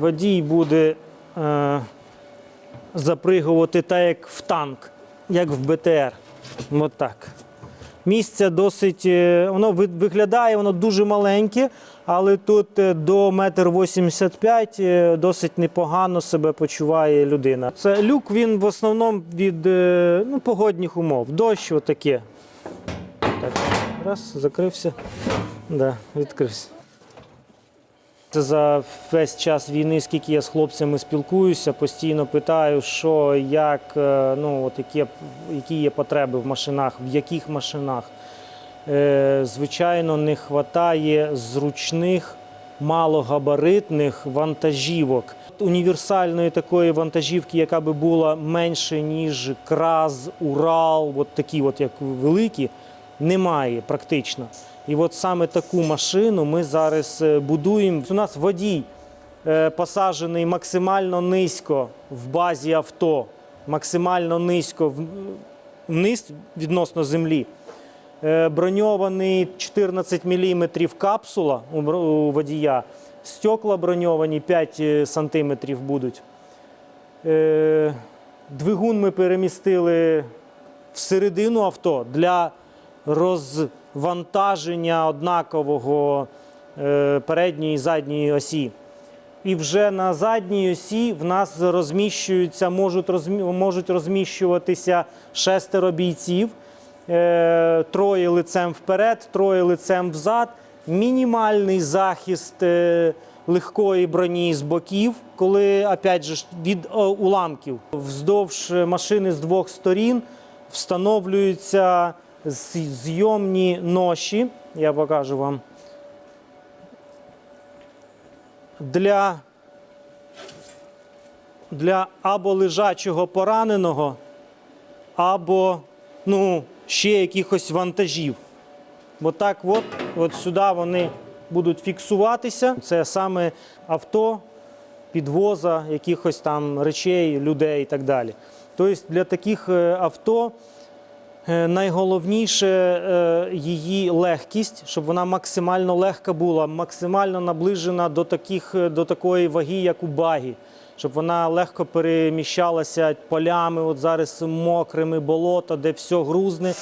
Водій буде е, запригувати так, як в танк, як в БТР. От так. Місце досить, е, воно виглядає, воно дуже маленьке, але тут е, до 1,85 м досить непогано себе почуває людина. Це люк, він в основному від е, ну, погодних умов. Дощ отаке. Так, раз, закрився. Да, відкрився. Це за весь час війни, скільки я з хлопцями спілкуюся, постійно питаю, що, як, е, ну, от які, які є потреби в машинах, в яких машинах. Е, звичайно, не вистачає зручних, малогабаритних вантажівок. Універсальної такої вантажівки, яка би була менше, ніж Краз, Урал, от такі, от як великі, немає практично. І от саме таку машину ми зараз е, будуємо. У нас водій е, посаджений максимально низько в базі авто, максимально низько вниз відносно землі. Е, Броньований 14 мм капсула у водія, стекла броньовані 5 см будуть. Двигун ми перемістили всередину авто для розвантаження однакового е, передньої і задньої осі. І вже на задній осі в нас розміщуються, можуть, розмі, можуть розміщуватися шестеро бійців, е, троє лицем вперед, троє лицем взад. Мінімальний захист е, легкої броні з боків, коли опять же, від уламків. Вздовж машини з двох сторін встановлюються зйомні ноші. Я покажу вам. Для, для або лежачого пораненого, або ну, ще якихось вантажів. От так от, от сюди вони будуть фіксуватися. Це саме авто, підвоза якихось там речей, людей і так далі. Тобто для таких е, авто найголовніше е, її легкість, щоб вона максимально легка була, максимально наближена до, таких, е, до такої ваги, як у багі. Щоб вона легко переміщалася полями, от зараз мокрими болото, де все грузне.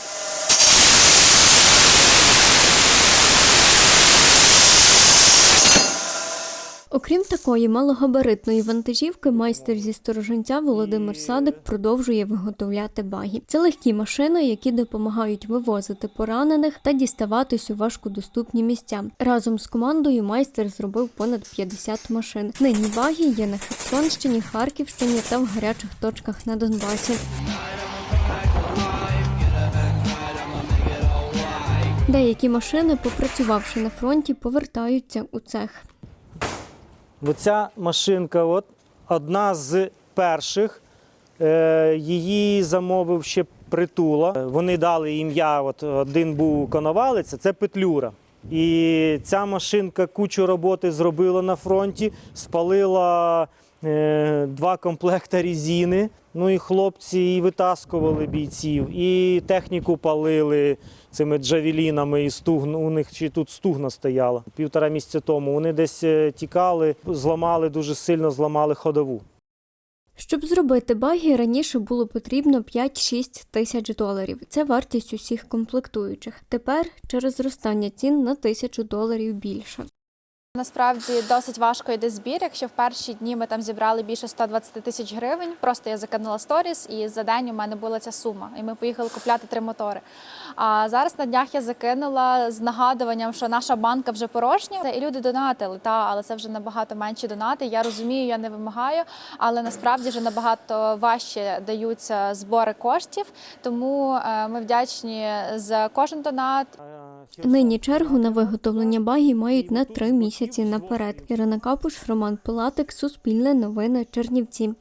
Окрім такої малогабаритної вантажівки, майстер зі сторожинця Володимир Садик продовжує виготовляти багі. Це легкі машини, які допомагають вивозити поранених та діставатись у важкодоступні місця. Разом з командою майстер зробив понад 50 машин. Нині багі є на Херсонщині, Харківщині та в гарячих точках на Донбасі. Деякі машини, попрацювавши на фронті, повертаються у цех. Оця машинка от, одна з перших. Е, її замовив ще притула. Вони дали ім'я. От один був коновалиця, це петлюра. І ця машинка кучу роботи зробила на фронті, спалила два комплекти різини. Ну і хлопці і витаскували бійців, і техніку палили цими джавелінами, і стугн, у них чи тут стугна стояла півтора місяця тому. Вони десь е, тікали, зламали дуже сильно зламали ходову. Щоб зробити багі, раніше було потрібно 5-6 тисяч доларів. Це вартість усіх комплектуючих. Тепер через зростання цін на тисячу доларів більше. Насправді досить важко йде збір. Якщо в перші дні ми там зібрали більше 120 тисяч гривень, просто я закинула сторіс, і за день у мене була ця сума. І ми поїхали купляти три мотори. А зараз на днях я закинула з нагадуванням, що наша банка вже порожня, і люди донатили. Та але це вже набагато менші донати. Я розумію, я не вимагаю, але насправді вже набагато важче даються збори коштів. Тому е, ми вдячні за кожен донат. Нині чергу на виготовлення багі мають на три місяці наперед. Ірина Капуш, Роман Пилатик, Суспільне новини, Чернівці.